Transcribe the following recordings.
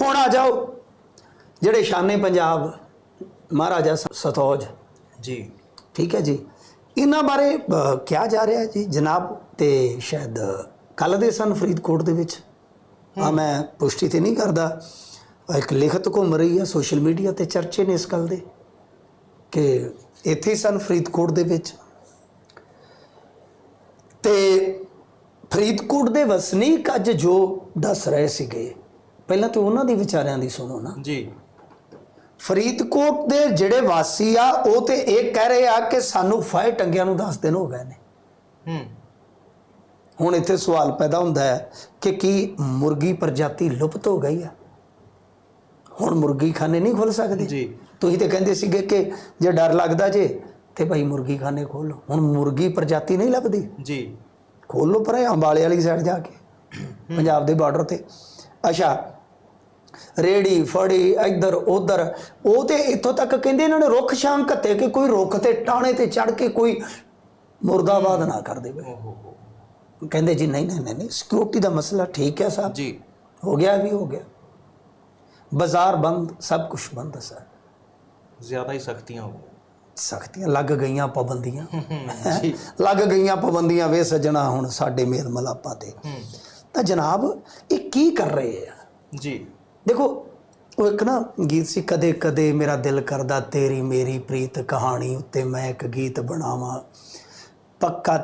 ਹੁਣ ਆ ਜਾਓ। ਜਿਹੜੇ ਸ਼ਾਨੇ ਪੰਜਾਬ ਮਹਾਰਾਜਾ ਸਤੌਜ। ਜੀ। ਠੀਕ ਹੈ ਜੀ। ਇਹਨਾਂ ਬਾਰੇ ਕਿਹਾ ਜਾ ਰਿਹਾ ਹੈ ਜੀ ਜਨਾਬ ਤੇ ਸ਼ਾਇਦ ਕੱਲ ਦੇ ਸਨ ਫਰੀਦਕੋਟ ਦੇ ਵਿੱਚ। ਆ ਮੈਂ ਪੁਸ਼ਟੀ ਤੇ ਨਹੀਂ ਕਰਦਾ। ਇੱਕ ਲਿਖਤ ਘੁੰਮ ਰਹੀ ਹੈ ਸੋਸ਼ਲ ਮੀਡੀਆ ਤੇ ਚਰਚੇ ਨੇ ਇਸ ਗੱਲ ਦੇ ਕਿ ਇੱਥੇ ਸਨ ਫਰੀਦਕੋਟ ਦੇ ਵਿੱਚ। ਤੇ ਫਰੀਦਕੋਟ ਦੇ ਵਸਨੀਕ ਅੱਜ ਜੋ ਦੱਸ ਰਹੇ ਸੀਗੇ ਪਹਿਲਾਂ ਤੇ ਉਹਨਾਂ ਦੀ ਵਿਚਾਰਿਆਂ ਦੀ ਸੁਣੋ ਨਾ। ਜੀ। ਫਰੀਦਕੋਟ ਦੇ ਜਿਹੜੇ ਵਾਸੀ ਆ ਉਹ ਤੇ ਇਹ ਕਹਿ ਰਹੇ ਆ ਕਿ ਸਾਨੂੰ ਫਾਇਰ ਟੰਗਿਆਂ ਨੂੰ 10 ਦਿਨ ਹੋ ਗਏ ਨੇ। ਹੂੰ। ਹੁਣ ਇੱਥੇ ਸਵਾਲ ਪੈਦਾ ਹੁੰਦਾ ਹੈ ਕਿ ਕੀ ਮੁਰਗੀ ਪ੍ਰਜਾਤੀ ਲੁਪਤ ਹੋ ਗਈ ਆ? ਹੁਣ ਮੁਰਗੀ ਖਾਨੇ ਨਹੀਂ ਖੁੱਲ ਸਕਦੇ। ਜੀ। ਤੁਸੀਂ ਤੇ ਕਹਿੰਦੇ ਸੀਗੇ ਕਿ ਜੇ ਡਰ ਲੱਗਦਾ ਜੇ ਤੇ ਭਾਈ ਮੁਰਗੀ ਖਾਨੇ ਖੋਲੋ ਹੁਣ ਮੁਰਗੀ ਪ੍ਰਜਾਤੀ ਨਹੀਂ ਲੱਭਦੀ। ਜੀ। ਖੋਲੋ ਪਰੇ ਅੰਬਾਲੇ ਵਾਲੀ ਸਾਈਡ ਜਾ ਕੇ। ਪੰਜਾਬ ਦੇ ਬਾਰਡਰ ਤੇ। ਅੱਛਾ ਰੇੜੀ ਫੜੀ ਇੱਧਰ ਉਧਰ। ਉਹ ਤੇ ਇੱਥੋਂ ਤੱਕ ਕਹਿੰਦੇ ਇਹਨਾਂ ਨੇ ਰੁੱਖ ਸ਼ਾਮ ਘੱਤੇ ਕਿ ਕੋਈ ਰੁੱਖ ਤੇ ਟਾਣੇ ਤੇ ਚੜ ਕੇ ਕੋਈ ਮੁਰਦਾਬਾਦ ਨਾ ਕਰ ਦੇਵੇ। ਕਹਿੰਦੇ ਜੀ ਨਹੀਂ ਨਹੀਂ ਨਹੀਂ ਸਿਕਿਉਰਿਟੀ ਦਾ ਮਸਲਾ ਠੀਕ ਹੈ ਸਾਹਿਬ ਜੀ। ਹੋ ਗਿਆ ਵੀ ਹੋ ਗਿਆ। ਬਾਜ਼ਾਰ ਬੰਦ ਸਭ ਕੁਝ ਬੰਦ ਹੈ ਸਰ। ਜ਼ਿਆਦਾ ਹੀ ਸਖਤੀਆਂ ਹੋ ਸਖਤੀਆਂ ਲੱਗ ਗਈਆਂ ਪਾਬੰਦੀਆਂ। ਜੀ। ਲੱਗ ਗਈਆਂ ਪਾਬੰਦੀਆਂ ਵੇ ਸੱਜਣਾ ਹੁਣ ਸਾਡੇ ਮੇਲ ਮਲਾਪਾਂ ਤੇ। ਤਾਂ ਜਨਾਬ ਇਹ ਕੀ ਕਰ ਰਹੇ ਆ? ਜੀ। ਦੇਖੋ ਉਹ ਇੱਕ ਨਾ ਗੀਤ ਸੀ ਕਦੇ ਕਦੇ ਮੇਰਾ ਦਿਲ ਕਰਦਾ ਤੇਰੀ ਮੇਰੀ ਪ੍ਰੀਤ ਕਹਾਣੀ ਉੱਤੇ ਮੈਂ ਇੱਕ ਗੀਤ ਬਣਾਵਾਂ। ਪੱਕਾ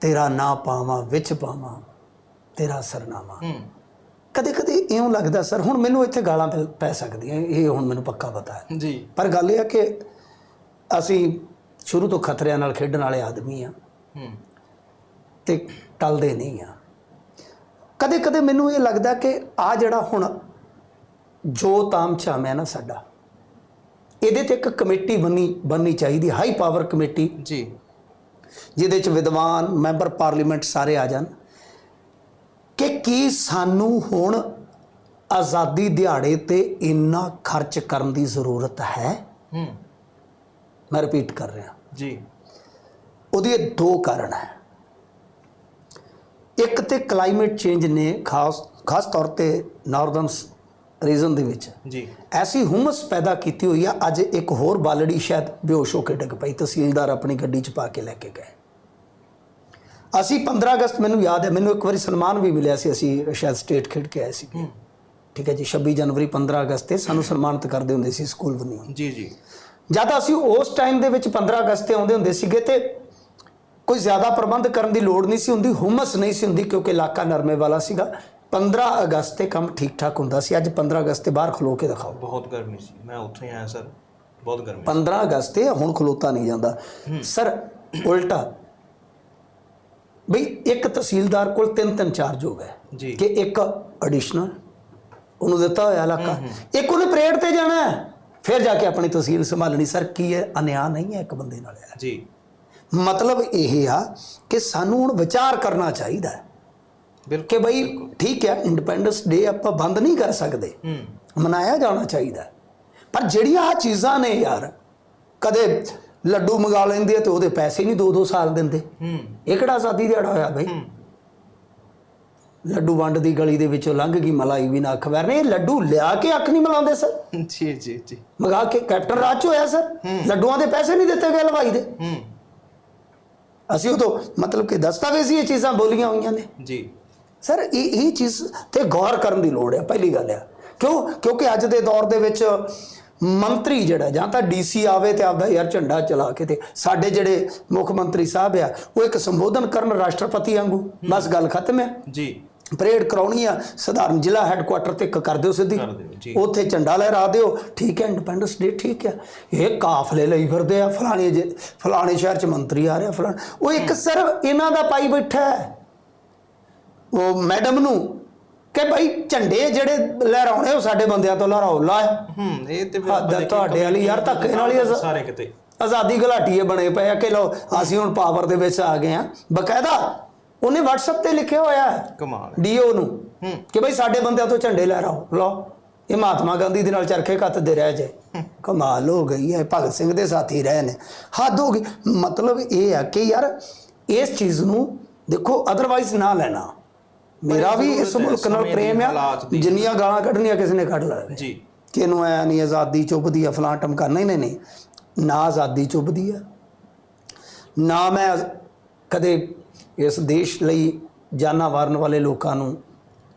ਤੇਰਾ ਨਾਂ ਪਾਵਾਂ ਵਿੱਚ ਪਾਵਾਂ ਤੇਰਾ ਸਰਨਾਮਾ। ਕਦੇ ਕਦੇ ਇਉਂ ਲੱਗਦਾ ਸਰ ਹੁਣ ਮੈਨੂੰ ਇੱਥੇ ਗਾਲਾਂ ਪੈ- ਸਕਦੀਆਂ ਇਹ ਹੁਣ ਮੈਨੂੰ ਪੱਕਾ ਪਤਾ ਹੈ। ਜੀ। ਪਰ ਗੱਲ ਇਹ ਹੈ ਕਿ ਅਸੀਂ ਸ਼ੁਰੂ ਤੋਂ ਖਤਰਿਆਂ ਨਾਲ ਖੇਡਣ ਵਾਲੇ ਆਦਮੀ ਆ ਹੂੰ। ਤੇ ਟਲਦੇ ਨਹੀਂ ਆ ਕਦੇ ਕਦੇ ਮੈਨੂੰ ਇਹ ਲੱਗਦਾ ਕਿ ਆ ਜਿਹੜਾ ਹੁਣ ਜੋ ਤਾਮਝਾਮ ਹੈ ਨਾ ਸਾਡਾ ਇਹਦੇ ਤੇ ਇੱਕ ਕਮੇਟੀ ਬਣੀ ਬਣਨੀ ਚਾਹੀਦੀ ਹਾਈ ਪਾਵਰ ਕਮੇਟੀ। ਜੀ। ਜਿਹਦੇ ਚ ਵਿਦਵਾਨ ਮੈਂਬਰ ਪਾਰਲੀਮੈਂਟ ਸਾਰੇ ਆ ਜਾਣ। ਕਿ ਕੀ ਸਾਨੂੰ ਹੁਣ ਆਜ਼ਾਦੀ ਦਿਹਾੜੇ ਤੇ ਇੰਨਾ ਖਰਚ ਕਰਨ ਦੀ ਜ਼ਰੂਰਤ ਹੈ? ਹੂੰ। ਮੈਂ ਰਿਪੀਟ ਕਰ ਰਿਹਾ। ਜੀ। ਉਹਦੇ ਦੋ ਕਾਰਨ ਹੈ। ਇੱਕ ਤੇ ਕਲਾਈਮੇਟ ਚੇਂਜ ਨੇ ਖਾਸ ਖਾਸ ਤੌਰ ਤੇ ਨਾਰਦਰਨ ਰੀਜਨ ਦੇ ਵਿੱਚ। ਜੀ। ਐਸੀ ਹੁਮਸ ਪੈਦਾ ਕੀਤੀ ਹੋਈ ਆ ਅੱਜ ਇੱਕ ਹੋਰ ਬਾਲੜੀ ਸ਼ਾਇਦ ਬੇਹੋਸ਼ ਹੋ ਕੇ ਡਿੱਗ ਪਈ ਤਹਿਸੀਲਦਾਰ ਆਪਣੀ ਗੱਡੀ 'ਚ ਪਾ ਕੇ ਲੈ ਕੇ ਗਏ। ਅਸੀਂ 15 ਅਗਸਤ ਮੈਨੂੰ ਯਾਦ ਹੈ ਮੈਨੂੰ ਇੱਕ ਵਾਰੀ ਸਨਮਾਨ ਵੀ ਮਿਲਿਆ ਸੀ ਅਸੀਂ ਸ਼ਾਇਦ ਸਟੇਟ ਖੇਡ ਕੇ ਆਏ ਸੀ ਠੀਕ ਹੈ ਜੀ 26 ਜਨਵਰੀ 15 ਅਗਸਤ ਤੇ ਸਾਨੂੰ ਸਨਮਾਨਿਤ ਕਰਦੇ ਹੁੰਦੇ ਸੀ ਸਕੂਲ ਵੱਲੋਂ। ਜੀ ਜੀ। ਜਦ ਅਸੀਂ ਉਸ ਟਾਈਮ ਦੇ ਵਿੱਚ 15 ਅਗਸਤ ਤੇ ਆਉਂਦੇ ਹੁੰਦੇ ਸੀਗੇ ਤੇ ਕੋਈ ਜ਼ਿਆਦਾ ਪ੍ਰਬੰਧ ਕਰਨ ਦੀ ਲੋੜ ਨਹੀਂ ਸੀ ਹੁੰਦੀ ਹੁਮਸ ਨਹੀਂ ਸੀ ਹੁੰਦੀ ਕਿਉਂਕਿ ਇਲਾਕਾ ਨਰਮੇ ਵਾਲਾ ਸੀਗਾ। 15 ਅਗਸਤ ਤੇ ਕੰਮ ਠੀਕ ਠਾਕ ਹੁੰਦਾ ਸੀ। ਅੱਜ 15 ਅਗਸਤ ਤੇ ਬਾਹਰ ਖਲੋ ਕੇ ਦਿਖਾਓ। ਬਹੁਤ ਗਰਮੀ ਸੀ। ਮੈਂ ਉੱਥੇ ਆਇਆ ਸਰ। ਬਹੁਤ ਗਰਮੀ 15 ਅਗਸਤ ਤੇ ਹੁਣ ਖਲੋਤਾ ਨਹੀਂ ਜਾਂਦਾ। ਸਰ ਉਲਟਾ। ਬਈ ਇੱਕ ਤਹਿਸੀਲਦਾਰ ਕੋਲ ਤਿੰਨ ਤਿੰਨ ਚਾਰਜ ਹੋ ਗਏ ਕਿ ਇੱਕ ਐਡੀਸ਼ਨਲ ਉਹਨੂੰ ਦਿੱਤਾ ਹੋਇਆ ਇਲਾਕਾ। ਇੱਕ ਉਹਨੇ ਪਰੇਡ ਤੇ ਜਾਣਾ ਫਿਰ ਜਾ ਕੇ ਆਪਣੀ ਤਹਿਸੀਲ ਸੰਭਾਲਣੀ। ਸਰ ਕੀ ਹੈ ਅਨਿਆਂ ਨਹੀਂ ਹੈ ਇੱਕ ਬੰਦੇ ਨਾਲ? ਜੀ। ਮਤਲਬ ਇਹ ਆ ਕਿ ਸਾਨੂੰ ਹੁਣ ਵਿਚਾਰ ਕਰਨਾ ਚਾਹੀਦਾ ਹੈ। ਕਿ ਬਈ ਠੀਕ ਹੈ ਇੰਡੀਪੈਂਡੈਂਸ ਡੇ ਆਪਾਂ ਬੰਦ ਨਹੀਂ ਕਰ ਸਕਦੇ। ਮਨਾਇਆ ਜਾਣਾ ਚਾਹੀਦਾ। ਪਰ ਜਿਹੜੀਆਂ ਆ ਚੀਜ਼ਾਂ ਨੇ ਯਾਰ ਕਦੇ ਲੱਡੂ ਮੰਗਾ ਲੈਂਦੇ ਤੇ ਉਹਦੇ ਪੈਸੇ ਨਹੀਂ 2-2 ਸਾਲ ਦਿੰਦੇ। ਹੂੰ। ਇਹ ਕਿਹੜਾ ਆਜ਼ਾਦੀ ਦਿਹਾੜਾ ਹੋਇਆ ਬਈ? ਲੱਡੂ ਵੰਡ ਦੀ ਗਲੀ ਦੇ ਵਿੱਚੋਂ ਲੰਘ ਗਈ ਮਲਾਈ ਵੀ ਨਾ ਖਵਰ। ਨੇ ਇਹ ਲੱਡੂ ਲਿਆ ਕੇ ਅੱਖ ਨਹੀਂ ਮਲਾਉਂਦੇ ਸਰ। ਜੀ ਜੀ ਜੀ। ਮੰਗਾ ਕੇ ਕੈਪਟਨ ਰਾਜ 'ਚ ਹੋਇਆ ਸਰ। ਲੱਡੂਆਂ ਦੇ ਪੈਸੇ ਨਹੀਂ ਦਿੱਤੇ ਗਏ ਹਲਵਾਈ ਦੇ। ਹੂੰ। ਅਸੀਂ ਉਦੋਂ ਮਤਲਬ ਕਿ ਦਸਤਾਵੇਜ਼ੀ ਇਹ ਚੀਜ਼ਾਂ ਬੋਲੀਆਂ ਹੋਈਆਂ ਨੇ। ਜੀ। ਸਰ ਇਹ ਇਹ ਚੀਜ਼ ਤੇ ਗੌਰ ਕਰਨ ਦੀ ਲੋੜ ਹੈ ਪਹਿਲੀ ਗੱਲ ਆ ਕਿਉਂ? ਕਿਉਂਕਿ ਅੱਜ ਦੇ ਦੌਰ ਦੇ ਵਿੱਚ ਮੰਤਰੀ ਜਿਹੜਾ ਜਾਂ ਤਾਂ ਡੀਸੀ ਆਵੇ ਤੇ ਆਪਦਾ ਯਾਰ ਝੰਡਾ ਚਲਾ ਕੇ ਤੇ ਸਾਡੇ ਜਿਹੜੇ ਮੁੱਖ ਮੰਤਰੀ ਸਾਹਿਬ ਆ ਉਹ ਇੱਕ ਸੰਬੋਧਨ ਕਰਨ ਰਾਸ਼ਟਰਪਤੀ ਵਾਂਗੂ। ਬਸ ਗੱਲ ਖਤਮ ਹੈ। ਜੀ। ਪਰੇਡ ਕਰਾਉਣੀ ਆ ਸਧਾਰਨ ਜ਼ਿਲ੍ਹਾ ਹੈੱਡਕੁਆਟਰ ਤੇ ਇੱਕ ਕਰ ਦਿਓ ਸਿੱਧੀ। ਉੱਥੇ ਝੰਡਾ ਲਹਿਰਾ ਦਿਓ। ਠੀਕ ਹੈ ਇੰਡੀਪੈਂਡੈਂਸ ਡੇ ਠੀਕ ਹੈ। ਇਹ ਕਾਫਲੇ ਲਈ ਫਿਰਦੇ ਆ ਫਲਾਣੇ ਫਲਾਣੇ ਸ਼ਹਿਰ ਚ ਮੰਤਰੀ ਆ ਰਿਹਾ ਫਲਾਣ। ਉਹ ਇੱਕ ਸਿਰਫ ਇਹਨਾਂ ਦਾ ਪਾਈ ਬੈਠਾ ਹੈ। ਉਹ ਮੈਡਮ ਨੂੰ ਕਿ ਭਾਈ ਝੰਡੇ ਜਿਹੜੇ ਲਹਿਰਾਉਣੇ ਉਹ ਸਾਡੇ ਬੰਦਿਆਂ ਤੋਂ ਲਹਿਰਾਓ ਲਾ। ਹੂੰ ਇਹ ਤੇ ਫਿਰ ਤੁਹਾਡੇ ਵਾਲੀ ਯਾਰ, ਧੱਕੇ ਨਾਲ ਹੀ ਸਾਰੇ ਕਿਤੇ। ਆਜ਼ਾਦੀ ਘਲਾਟੀਏ ਬਣੇ ਪਏ ਆ ਕਿ ਲੋ ਅਸੀਂ ਹੁਣ ਪਾਵਰ ਦੇ ਵਿੱਚ ਆ ਗਏ ਆ। ਬਕਾਇਦਾ ਉਹਨੇ WhatsApp ਤੇ ਲਿਖਿਆ ਹੋਇਆ ਹੈ ਕਮਾਲ। ਡੀਓ ਨੂੰ ਹੂੰ। ਕਿ ਭਾਈ ਸਾਡੇ ਬੰਦਿਆਂ ਤੋਂ ਝੰਡੇ ਲਹਿਰਾਓ ਲਓ। ਇਹ ਮਹਾਤਮਾ ਗਾਂਧੀ ਦੇ ਨਾਲ ਚਰਖੇ ਕੱਤਦੇ ਰਹਿ ਜੇ। ਕਮਾਲ ਹੋ ਗਈ ਹੈ ਭਗਤ ਸਿੰਘ ਦੇ ਸਾਥੀ ਰਹੇ ਨੇ। ਹੱਦ ਹੋ ਗਈ। ਮਤਲਬ ਇਹ ਹੈ ਕਿ ਯਾਰ ਇਸ ਚੀਜ਼ ਨੂੰ ਦੇਖੋ ਅਦਰਵਾਈਜ਼ ਨਾ ਲੈਣਾ। ਮੇਰਾ ਵੀ ਇਸ ਮੁਲਕ ਨਾਲ ਪ੍ਰੇਮ ਆ। ਜਿੰਨੀਆਂ ਗਾਲਾਂ ਕੱਢਣੀਆਂ ਕਿਸੇ ਨੇ ਕੱਢ ਲੈ ਜੀ। ਕਿ ਇਹਨੂੰ ਐ ਨਹੀਂ ਆਜ਼ਾਦੀ ਚੁੱਭਦੀ ਆ ਫਲਾਂ ਟਮਕਾ। ਨਹੀਂ ਨਹੀਂ ਨਹੀਂ। ਨਾ ਆਜ਼ਾਦੀ ਚੁੱਭਦੀ ਆ। ਨਾ ਮੈਂ ਕਦੇ ਇਸ ਦੇਸ਼ ਲਈ ਜਾਨਾਂ ਵਾਰਨ ਵਾਲੇ ਲੋਕਾਂ ਨੂੰ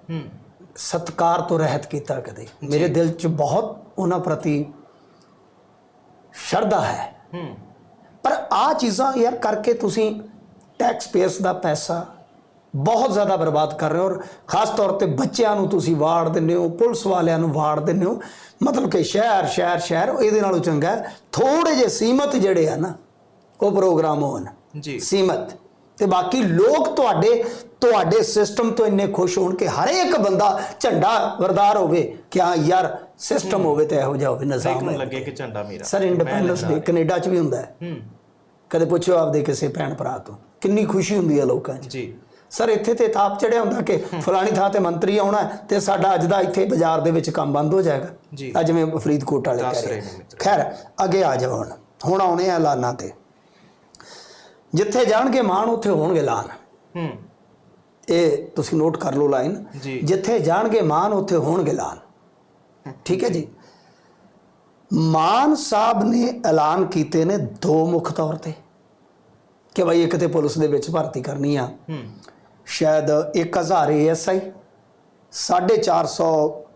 ਹੂੰ। ਸਤਕਾਰ ਤੋਂ ਰਹਿਤ ਕੀਤਾ ਕਦੇ। ਮੇਰੇ ਦਿਲ 'ਚ ਬਹੁਤ ਉਹਨਾਂ ਪ੍ਰਤੀ ਸ਼ਰਧਾ ਹੈ। ਹੂੰ। ਪਰ ਆ ਚੀਜ਼ਾਂ ਯਾਰ ਕਰਕੇ ਤੁਸੀਂ ਟੈਕਸ ਪੇਅਰਸ ਦਾ ਪੈਸਾ ਬਹੁਤ ਜ਼ਿਆਦਾ ਬਰਬਾਦ ਕਰ ਰਹੇ ਹੋ ਔਰ ਖਾਸ ਤੌਰ ਤੇ ਬੱਚਿਆਂ ਨੂੰ ਤੁਸੀਂ ਵਾੜ ਦਿੰਦੇ ਹੋ ਪੁਲਿਸ ਵਾਲਿਆਂ ਨੂੰ ਵਾੜ ਦਿੰਦੇ ਹੋ। ਮਤਲਬ ਕਿ ਸ਼ਹਿਰ ਸ਼ਹਿਰ ਸ਼ਹਿਰ ਇਹਦੇ ਨਾਲੋਂ ਚੰਗਾ ਥੋੜੇ ਜਿਹੇ ਸੀਮਤ ਜਿਹੜੇ ਆ ਨਾ ਉਹ ਪ੍ਰੋਗਰਾਮ ਹੋਣ। ਜੀ। ਸੀਮਤ। ਤੇ ਬਾਕੀ ਲੋਕ ਤੁਹਾਡੇ ਤੁਹਾਡੇ ਸਿਸਟਮ ਤੋਂ ਇੰਨੇ ਖੁਸ਼ ਹੋਣ ਕਿ ਹਰੇਕ ਬੰਦਾ ਝੰਡਾ ਵਰਦਾਰ ਹੋਵੇ ਕਿ ਹਾਂ ਯਾਰ ਸਿਸਟਮ ਹੋਵੇ ਤੇ ਇਹੋ ਜਿਹਾ ਹੋਵੇ ਇੱਕ ਨਿਜ਼ਾਮ ਹੋਵੇ ਲੱਗੇ ਕਿ ਝੰਡਾ ਮੇਰਾ। ਸਰ ਇੰਡੀਪੈਂਡੈਂਸ ਡੇ ਕੈਨੇਡਾ 'ਚ ਵੀ ਹੁੰਦਾ ਹੈ। ਹੂੰ। ਕਦੇ ਪੁੱਛੋ ਆਪਦੇ ਕਿਸੇ ਭੈਣ ਭਰਾ ਤੋਂ ਕਿੰਨੀ ਖੁਸ਼ੀ ਹੁੰਦੀ ਹੈ ਲੋਕਾਂ 'ਚ। ਜੀ। ਸਰ ਇੱਥੇ ਤੇ ਤਾਪ ਚੜਿਆ ਹੁੰਦਾ ਕਿ ਫਲਾਣੀ ਥਾਂ ਤੇ ਮੰਤਰੀ ਆਉਣਾ ਤੇ ਸਾਡਾ ਅੱਜ ਦਾ ਇੱਥੇ ਬਾਜ਼ਾਰ ਦੇ ਵਿੱਚ ਕੰਮ ਬੰਦ ਹੋ ਜਾਏਗਾ। ਅੱਜ ਜਿਵੇਂ ਫਰੀਦਕੋਟ ਵਾਲੇ ਕਹਿ ਰਹੇ। ਖੈਰ ਅੱਗੇ ਆ ਜਾਓ ਹੁਣ। ਹੁਣ ਆਉਣੇ ਆ ਐਲਾਨਾਂ ਤੇ। ਜਿੱਥੇ ਜਾਣਗੇ ਮਾਨ ਉੱਥੇ ਹੋਣਗੇ ਐਲਾਨ ਹੂੰ। ਇਹ ਤੁਸੀਂ ਨੋਟ ਕਰ ਲਓ ਲਾਈਨ। ਜਿੱਥੇ ਜਾਣਗੇ ਮਾਨ ਉੱਥੇ ਹੋਣਗੇ ਐਲਾਨ ਠੀਕ ਹੈ ਜੀ? ਮਾਨ ਸਾਹਿਬ ਨੇ ਐਲਾਨ ਕੀਤੇ ਨੇ ਦੋ ਮੁੱਖ ਤੌਰ ਤੇ। ਕਿ ਭਾਈ ਇੱਕ ਤੇ ਪੁਲਿਸ ਦੇ ਵਿੱਚ ਭਰਤੀ ਕਰਨੀ ਆ। ਸ਼ਾਇਦ 1000 ਏਐਸਆਈ 450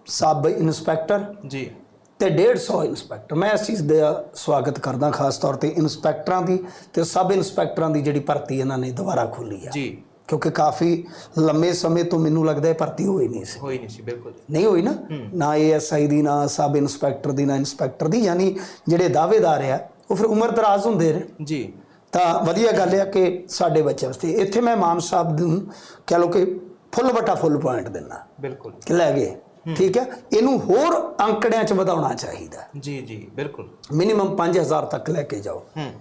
ਸਬ ਇੰਸਪੈਕਟਰ ਜੀ। ਤੇ 150 ਇੰਸਪੈਕਟਰ। ਮੈਂ ਇਸ ਚੀਜ਼ ਦਾ ਸਵਾਗਤ ਕਰਦਾ ਖਾਸ ਤੌਰ ਤੇ ਇੰਸਪੈਕਟਰਾਂ ਦੀ ਤੇ ਸਬ ਇੰਸਪੈਕਟਰਾਂ ਦੀ ਜਿਹੜੀ ਭਰਤੀ ਇਹਨਾਂ ਨੇ ਦੁਬਾਰਾ ਖੋਲੀ ਆ। ਜੀ। ਕਿਉਂਕਿ ਕਾਫੀ ਲੰਮੇ ਸਮੇਂ ਤੋਂ ਮੈਨੂੰ ਲੱਗਦਾ ਹੈ ਭਰਤੀ ਹੋਈ ਨਹੀਂ ਸੀ। ਹੋਈ ਨਹੀਂ ਸੀ ਬਿਲਕੁਲ। ਨਹੀਂ ਹੋਈ ਨਾ? ਨਾ ਏਐਸਆਈ ਦੀ ਨਾ ਸਬ ਇੰਸਪੈਕਟਰ ਦੀ ਨਾ ਇੰਸਪੈਕਟਰ ਦੀ ਯਾਨੀ ਜਿਹੜੇ ਦਾਅਵੇਦਾਰ ਆ ਉਹ ਫਿਰ ਉਮਰ ਦਰਾਜ਼ ਹੁੰਦੇ ਨੇ। ਜੀ। ਤਾਂ ਵਧੀਆ ਗੱਲ ਹੈ ਕਿ ਸਾਡੇ ਬੱਚੇ ਵਾਸਤੇ ਇੱਥੇ ਮੈਂ ਮਾਨ ਸਾਹਿਬ ਨੂੰ ਕਹਿ ਲਓ ਕਿ ਫੁੱਲ ਬਟਾ ਫੁੱਲ ਪੁਆਇੰਟ ਦਿੰਦਾ। ਬਿਲਕੁਲ। ਕਿ ਲੈ ਗਏ ਠੀਕ ਹੈ? ਇਹਨੂੰ ਹੋਰ ਅੰਕੜਿਆਂ 'ਚ ਵਧਾਉਣਾ ਚਾਹੀਦਾ। ਜੀ ਜੀ ਬਿਲਕੁਲ। ਮਿਨੀਮਮ 5000 ਤੱਕ ਲੈ ਕੇ ਜਾਓ। ਹੂੰ।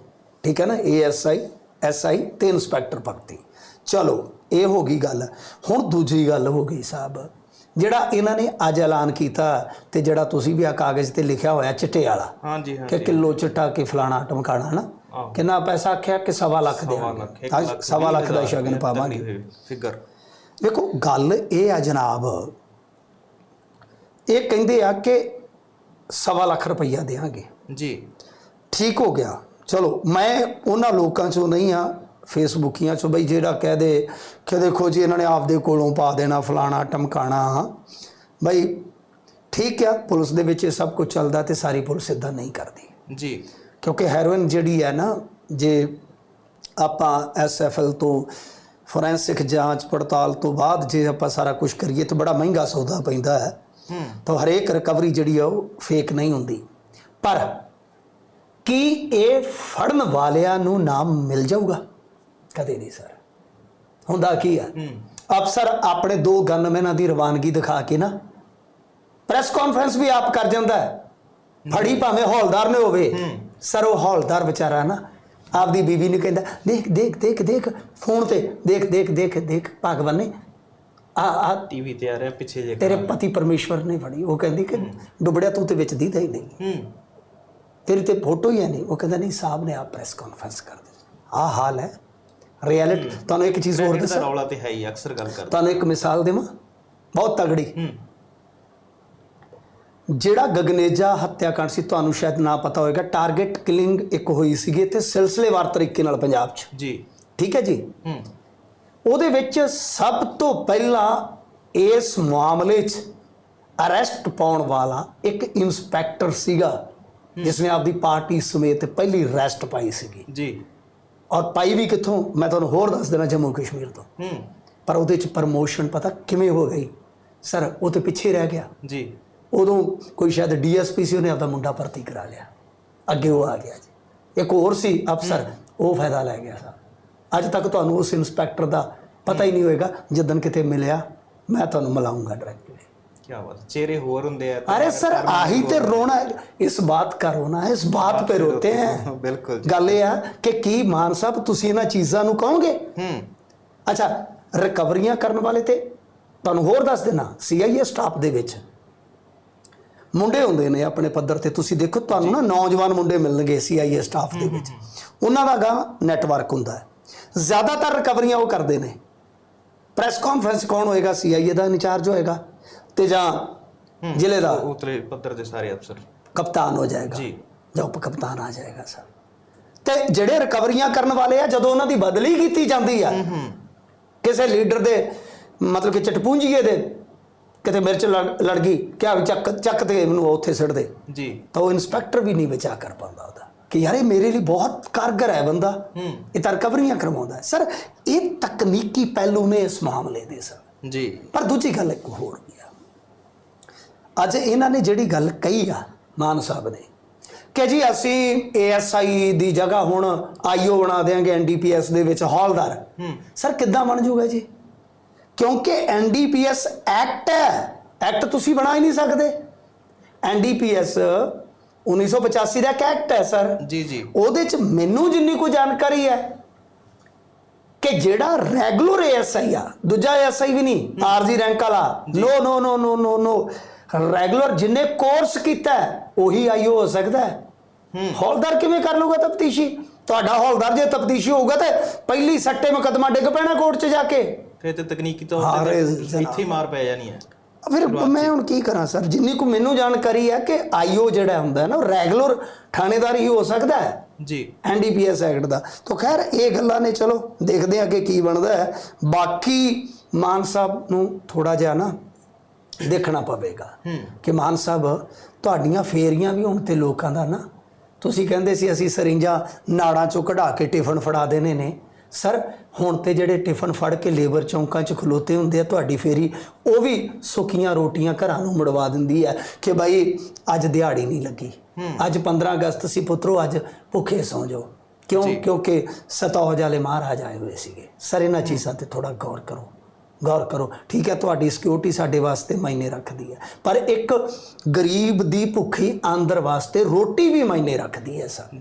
ਠੀਕ ਹੈ ਨਾ? ਏਐਸਆਈ ਐਸਆਈ ਤੇ ਇੰਸਪੈਕਟਰ ਭਰਤੀ ਚਲੋ ਇਹ ਹੋ ਗਈ ਗੱਲ। ਹੁਣ ਦੂਜੀ ਗੱਲ ਹੋ ਗਈ ਸਾਹਿਬ ਜਿਹੜਾ ਇਹਨਾਂ ਨੇ ਅੱਜ ਐਲਾਨ ਕੀਤਾ ਤੇ ਜਿਹੜਾ ਤੁਸੀਂ ਵੀ ਆ ਕਾਗਜ਼ ਤੇ ਲਿਖਿਆ ਹੋਇਆ ਚਿੱਟੇ ਵਾਲਾ। ਹਾਂਜੀ ਹਾਂ ਕਿ ਕਿਲੋ ਚਿੱਟਾ ਕਿ ਫਲਾਣਾ ਟਮਕਾਣਾ ਨਾ। ਕਿੰਨਾ ਪੈਸਾ ਆਖਿਆ ਕਿ ਸਵਾ ਲੱਖ ਦੇਵਾਂਗੇ। ਅੱਜ ਸਵਾ ਲੱਖ ਦਾ ਸ਼ਗਨ ਪਾਵਾਂਗੇ। ਫਿਗਰ ਵੇਖੋ ਗੱਲ ਇਹ ਆ ਜਨਾਬ ਇਹ ਕਹਿੰਦੇ ਆ ਕਿ ਸਵਾ ਲੱਖ ਰੁਪਈਆ ਦੇਵਾਂਗੇ ਜੀ। ਠੀਕ ਹੋ ਗਿਆ। ਚਲੋ ਮੈਂ ਉਹਨਾਂ ਲੋਕਾਂ ਚੋਂ ਨਹੀਂ ਆ ਫੇਸਬੁੱਕੀਆਂ ਚੋਂ ਬਈ ਜਿਹੜਾ ਕਹਿ ਦੇ ਕਿ ਦੇਖੋ ਜੀ ਇਹਨਾਂ ਨੇ ਆਪਦੇ ਕੋਲੋਂ ਪਾ ਦੇਣਾ ਫਲਾਣਾ ਟਮਕਾਣਾ। ਬਈ ਠੀਕ ਆ ਪੁਲਿਸ ਦੇ ਵਿੱਚ ਇਹ ਸਭ ਕੁਝ ਚੱਲਦਾ ਤੇ ਸਾਰੀ ਪੁਲਿਸ ਇਦਾਂ ਨਹੀਂ ਕਰਦੀ। ਜੀ। ਕਿਉਂਕਿ ਹੈਰੋਇਨ ਜਿਹੜੀ ਹੈ ਨਾ ਜੇ ਆਪਾਂ ਐਸਐਫਐਲ ਤੋਂ ਫੋਰੈਂਸਿਕ ਜਾਂਚ ਪੜਤਾਲ ਤੋਂ ਬਾਅਦ ਜੇ ਆਪਾਂ ਸਾਰਾ ਕੁਝ ਕਰੀਏ ਤਾਂ ਬੜਾ ਮਹਿੰਗਾ ਸੌਦਾ ਪੈਂਦਾ ਹੈ। ਹੂੰ। ਤਾਂ ਹਰੇਕ ਰਿਕਵਰੀ ਜਿਹੜੀ ਆ ਉਹ ਫੇਕ ਨਹੀਂ ਹੁੰਦੀ। ਪਰ ਕੀ ਇਹ ਫੜਨ ਵਾਲਿਆਂ ਨੂੰ ਨਾਮ ਮਿਲ ਜਾਊਗਾ? ਕਦੇ ਨਹੀਂ ਸਰ ਹੁੰਦਾ ਕੀ ਆ? ਅਫਸਰ ਆਪਣੇ ਦੋ ਗਨਮੈਨਾਂ ਦੀ ਰਵਾਨਗੀ ਦਿਖਾ ਕੇ ਨਾ ਪ੍ਰੈਸ ਕਾਨਫਰੰਸ ਵੀ ਆਪ ਕਰ ਜਾਂਦਾ ਹੈ। ਫੜੀ ਭਾਵੇਂ ਹੌਲਦਾਰ ਨੇ ਹੋਵੇ। ਸਰ ਉਹ ਹੌਲਦਾਰ ਵਿਚਾਰਾ ਨਾ ਆਪਦੀ ਬੀਵੀ ਨੂੰ ਕਹਿੰਦਾ ਦੇਖ ਦੇਖ ਦੇਖ ਦੇਖ ਫੋਨ ਤੇ ਦੇਖ ਦੇਖ ਦੇਖ ਦੇਖ ਭਗਵਾਨ ਨੇ ਆ ਆ ਟੀਵੀ ਤੇ ਆ ਰਿਹਾ ਪਿੱਛੇ ਜੇ ਤੇਰੇ ਪਤੀ ਪਰਮੇਸ਼ਵਰ ਨੇ ਫੜੀ ਉਹ ਕਹਿੰਦੀ ਕਿ ਡੁੱਬੜਿਆ ਤੂੰ ਤੇ ਵਿੱਚ ਦੀਦਾ ਹੀ ਨਹੀਂ। ਹੂੰ। ਤੇਰੀ ਤੇ ਫੋਟੋ ਹੀ ਹੈ ਨਹੀਂ। ਉਹ ਕਹਿੰਦਾ ਨਹੀਂ ਸਾਹਿਬ ਨੇ ਆਪ ਪ੍ਰੈਸ ਕਾਨਫਰੰਸ ਕਰ ਦਿੱਤੀ। ਆ ਹਾਲ ਹੈ। ਰਿਐਲਿਟੀ ਤੁਹਾਨੂੰ ਇੱਕ ਚੀਜ਼ ਹੋਰ ਦੱਸਾਂ? ਰੌਲਾ ਤੇ ਹੈ ਹੀ ਅਕਸਰ ਗੱਲ ਕਰਦੇ। ਤੁਹਾਨੂੰ ਇੱਕ ਮਿਸਾਲ ਦੇਵਾਂ? ਬਹੁਤ ਤਗੜੀ। ਹੂੰ। ਜਿਹੜਾ ਗਗਨੇਜਾ ਹੱਤਿਆਕਾਂਡ ਸੀ ਤੁਹਾਨੂੰ ਸ਼ਾਇਦ ਨਾ ਪਤਾ ਹੋਵੇਗਾ ਟਾਰਗੇਟ ਕਿਲਿੰਗ ਇੱਕ ਹੋਈ ਸੀਗੀ ਤੇ ਸਿਲਸਿਲੇਵਾਰ ਤਰੀਕੇ ਨਾਲ ਪੰਜਾਬ 'ਚ। ਜੀ। ਠੀਕ ਹੈ ਜੀ? ਹੂੰ। ਉਹਦੇ ਵਿੱਚ ਸਭ ਤੋਂ ਪਹਿਲਾਂ ਇਸ ਮਾਮਲੇ 'ਚ ਅਰੈਸਟ ਪਾਉਣ ਵਾਲਾ ਇੱਕ ਇਨਸਪੈਕਟਰ ਸੀਗਾ ਜਿਸਨੇ ਆਪਦੀ ਪਾਰਟੀ ਸਮੇਤ ਪਹਿਲੀ ਅਰੈਸਟ ਪਾਈ ਸੀਗੀ। ਜੀ। ਔਰ ਪਾਈ ਵੀ ਕਿੱਥੋਂ? ਮੈਂ ਤੁਹਾਨੂੰ ਹੋਰ ਦੱਸ ਦੇਣਾ ਜੰਮੂ ਕਸ਼ਮੀਰ ਤੋਂ। ਹੂੰ। ਪਰ ਉਹਦੇ 'ਚ ਪ੍ਰਮੋਸ਼ਨ ਪਤਾ ਕਿਵੇਂ ਹੋ ਗਈ? ਸਰ ਉਹ ਤੇ ਪਿੱਛੇ ਰਹਿ ਗਿਆ। ਜੀ। ਉਦੋਂ ਕੋਈ ਸ਼ਾਇਦ ਡੀਐਸਪੀ ਸੀ ਉਹਨੇ ਆਪਦਾ ਮੁੰਡਾ ਭਰਤੀ ਕਰਾ ਲਿਆ ਅੱਗੇ ਉਹ ਆ ਗਿਆ ਜੀ ਇੱਕ ਹੋਰ ਸੀ ਅਫਸਰ ਉਹ ਫਾਇਦਾ ਲੈ ਗਿਆ ਸਰ ਅੱਜ ਤੱਕ ਤੁਹਾਨੂੰ ਉਸ ਇਨਸਪੈਕਟਰ ਦਾ ਪਤਾ ਹੀ ਨਹੀਂ ਹੋਏਗਾ ਜਦੋਂ ਕਿਤੇ ਮਿਲਿਆ ਮੈਂ ਤੁਹਾਨੂੰ ਮਿਲਾਉਂਗਾ ਡਾਇਰੈਕਟਲੀ ਕੀ ਬਾਤ ਹੈ। ਚਿਹਰੇ ਹੋਰ ਹੁੰਦੇ ਆ ਤੇ अरे सर आही ते रोना है इस बात का रोना है इस बात पे रोते हैं ਬਿਲਕੁਲ ਜੀ ਗੱਲ ਇਹ ਆ ਕਿ ਕੀ ਮਾਨ ਸਾਹਿਬ ਤੁਸੀਂ ਇਹਨਾਂ ਚੀਜ਼ਾਂ ਨੂੰ ਕਹੋਗੇ ਹੂੰ ਅੱਛਾ ਰਿਕਵਰੀਆਂ ਕਰਨ ਵਾਲੇ ਤੇ ਤੁਹਾਨੂੰ ਹੋਰ ਦੱਸ ਦੇਣਾ ਸੀਆਈਏ ਸਟਾਫ ਦੇ ਵਿੱਚ ਮੁੰਡੇ ਹੁੰਦੇ ਨੇ ਆਪਣੇ ਪੱਧਰ ਤੇ। ਤੁਸੀਂ ਦੇਖੋ ਤੁਹਾਨੂੰ ਨਾ ਨੌਜਵਾਨ ਮੁੰਡੇ ਮਿਲਣਗੇ ਸੀਆਈਏ ਸਟਾਫ ਦੇ ਵਿੱਚ। ਉਹਨਾਂ ਦਾ ਗਾ ਨੈਟਵਰਕ ਹੁੰਦਾ ਹੈ। ਜ਼ਿਆਦਾਤਰ ਰਿਕਵਰੀਆਂ ਉਹ ਕਰਦੇ ਨੇ। ਪ੍ਰੈਸ ਕਾਨਫਰੰਸ ਕੌਣ ਹੋਏਗਾ? ਸੀਆਈਏ ਦਾ ਇੰਚਾਰਜ ਹੋਏਗਾ। ਤੇ ਜਾਂ ਜ਼ਿਲ੍ਹੇ ਦਾ ਉਤਲੇ ਪੱਧਰ ਦੇ ਸਾਰੇ ਅਫਸਰ। ਕਪਤਾਨ ਹੋ ਜਾਏਗਾ। ਜੀ। ਜਾਂ ਉਪ ਕਪਤਾਨ ਆ ਜਾਏਗਾ ਸਰ। ਤੇ ਜਿਹੜੇ ਰਿਕਵਰੀਆਂ ਕਰਨ ਵਾਲੇ ਆ ਜਦੋਂ ਉਹਨਾਂ ਦੀ ਬਦਲੀ ਕੀਤੀ ਜਾਂਦੀ ਆ ਕਿਸੇ ਲੀਡਰ ਦੇ ਮਤਲਬ ਕਿ ਚਟਪੂੰਜੀਏ ਦੇ ਕਿਤੇ ਮਿਰਚ ਲੜ ਲੜ ਗਈ ਕਿਆ ਵੀ ਚੱਕ ਚੱਕ ਤੇ ਇਹਨੂੰ ਉੱਥੇ ਸਿੱਟ ਦੇ। ਜੀ। ਤਾਂ ਉਹ ਇਨਸਪੈਕਟਰ ਵੀ ਨਹੀਂ ਬਚਾ ਕਰ ਪਾਉਂਦਾ ਉਹਦਾ ਕਿ ਯਾਰ ਇਹ ਮੇਰੇ ਲਈ ਬਹੁਤ ਕਾਰਗਰ ਹੈ ਬੰਦਾ। ਹੂੰ। ਇਹ ਤਾਂ ਰਿਕਵਰੀਆਂ ਕਰਵਾਉਂਦਾ ਹੈ। ਸਰ ਇਹ ਤਕਨੀਕੀ ਪਹਿਲੂ ਨੇ ਇਸ ਮਾਮਲੇ ਦੇ ਸਰ। ਜੀ। ਪਰ ਦੂਜੀ ਗੱਲ ਇੱਕ ਹੋਰ ਵੀ ਆ। ਅੱਜ ਇਹਨਾਂ ਨੇ ਜਿਹੜੀ ਗੱਲ ਕਹੀ ਆ ਮਾਨ ਸਾਹਿਬ ਨੇ ਕਿ ਜੀ ਅਸੀਂ ਏਐਸਆਈ ਦੀ ਜਗ੍ਹਾ ਹੁਣ ਆਈਓ ਬਣਾ ਦੇਾਂਗੇ ਐਨਡੀਪੀਐਸ ਦੇ ਵਿੱਚ ਹੌਲਦਾਰ। ਹੂੰ। ਸਰ ਕਿੱਦਾਂ ਬਣ ਜਾਊਗਾ ਜੀ? ਕਿਉਂਕਿ ਐਨਡੀਪੀਐਸ ਐਕਟ ਹੈ। ਐਕਟ ਤੁਸੀਂ ਬਣਾ ਹੀ ਨਹੀਂ ਸਕਦੇ। ਐਨਡੀਪੀਐਸ 1985 ਦਾ ਐਕਟ ਹੈ ਸਰ। ਜੀ ਜੀ। ਉਹਦੇ ਚ ਮੈਨੂੰ ਜਿੰਨੀ ਕੋਈ ਜਾਣਕਾਰੀ ਹੈ ਕਿ ਜਿਹੜਾ ਰੈਗੂਲਰ ਐਸਆਈ ਆ ਦੂਜਾ ਐਸਆਈ ਵੀ ਨਹੀਂ ਆਰਜੀ ਰੈਂਕ ਵਾਲਾ। ਨੋ ਨੋ ਨੋ ਨੋ ਨੋ ਨੋ ਰੈਗੂਲਰ ਜਿੰਨੇ ਕੋਰਸ ਕੀਤਾ ਉਹੀ ਆਈਓ ਹੋ ਸਕਦਾ ਹੈ। ਹੂੰ। ਹੌਲਦਾਰ ਕਿਵੇਂ ਕਰ ਲੂਗਾ ਤਫਤੀਸ਼ੀ? ਤੁਹਾਡਾ ਹੌਲਦਾਰ ਜੇ ਤਫਤੀਸ਼ੀ ਹੋਊਗਾ ਤੇ ਪਹਿਲੀ ਸੱਟੇ ਮੁਕਦਮਾ ਡਿੱਗ ਪੈਣਾ ਕੋਰਟ 'ਚ ਜਾ ਕੇ। ਫਿਰ ਤੇ ਤਕਨੀਕੀ ਤੌਰ ਹਾਂ, ਤੇ ਇੱਥੇ ਹੀ ਮਾਰ ਪੈ ਜਾਣੀ ਹੈ। ਫਿਰ ਮੈਂ ਹੁਣ ਕੀ ਕਰਾਂ ਸਰ? ਜਿੰਨੀ ਕੋ ਮੈਨੂੰ ਜਾਣਕਾਰੀ ਹੈ ਕਿ ਆਈਓ ਜਿਹੜਾ ਹੁੰਦਾ ਹੈ ਨਾ ਰੈਗੂਲਰ ਥਾਣੇਦਾਰ ਹੀ ਹੋ ਸਕਦਾ ਹੈ। ਜੀ। ਐਨਡੀਪੀਐਸ ਐਕਟ ਦਾ। ਤਾਂ ਖੈਰ ਇਹ ਗੱਲਾਂ ਨੇ ਚਲੋ ਦੇਖਦੇ ਆ ਕਿ ਕੀ ਬਣਦਾ ਹੈ। ਬਾਕੀ ਮਾਨ ਸਾਹਿਬ ਨੂੰ ਥੋੜਾ ਜਿਹਾ ਨਾ ਦੇਖਣਾ ਪਵੇਗਾ ਹੂੰ। ਕਿ ਮਾਨ ਸਾਹਿਬ ਤੁਹਾਡੀਆਂ ਫੇਰੀਆਂ ਵੀ ਹੁਣ ਤੇ ਲੋਕਾਂ ਦਾ ਨਾ। ਤੁਸੀਂ ਕਹਿੰਦੇ ਸੀ ਅਸੀਂ ਸਰਿੰਜਾਂ ਨਾੜਾਂ ਚੋਂ ਕਢਾ ਕੇ ਟਿਫਨ ਫੜਾ ਦੇਣੇ ਨੇ। ਸਰ ਹੁਣ ਤੇ ਜਿਹੜੇ ਟਿਫਨ ਫੜ ਕੇ ਲੇਬਰ ਚੌਂਕਾਂ 'ਚ ਖਲੋਤੇ ਹੁੰਦੇ ਆ ਤੁਹਾਡੀ ਫੇਰੀ ਉਹ ਵੀ ਸੁੱਕੀਆਂ ਰੋਟੀਆਂ ਘਰਾਂ ਨੂੰ ਮੁੜਵਾ ਦਿੰਦੀ ਹੈ ਕਿ ਭਾਈ ਅੱਜ ਦਿਹਾੜੀ ਨਹੀਂ ਲੱਗੀ। ਅੱਜ 15 ਅਗਸਤ ਸੀ ਪੁੱਤਰੋ ਅੱਜ ਭੁੱਖੇ ਸੌਂ ਜਾਓ। ਕਿਉਂ? ਕਿਉਂਕਿ ਸਤੌਜ ਵਾਲੇ ਮਹਾਰਾਜ ਆਏ ਹੋਏ ਸੀਗੇ। ਸਰ ਇਹਨਾਂ ਚੀਜ਼ਾਂ ਤੇ ਥੋੜਾ ਗੌਰ ਕਰੋ। ਗੌਰ ਕਰੋ। ਠੀਕ ਹੈ ਤੁਹਾਡੀ ਸਿਕਿਉਰਿਟੀ ਸਾਡੇ ਵਾਸਤੇ ਮਾਇਨੇ ਰੱਖਦੀ ਹੈ। ਪਰ ਇੱਕ ਗਰੀਬ ਦੀ ਭੁੱਖੀ ਆਂਦਰ ਵਾਸਤੇ ਰੋਟੀ ਵੀ ਮਾਇਨੇ ਰੱਖਦੀ ਹੈ ਸਰ।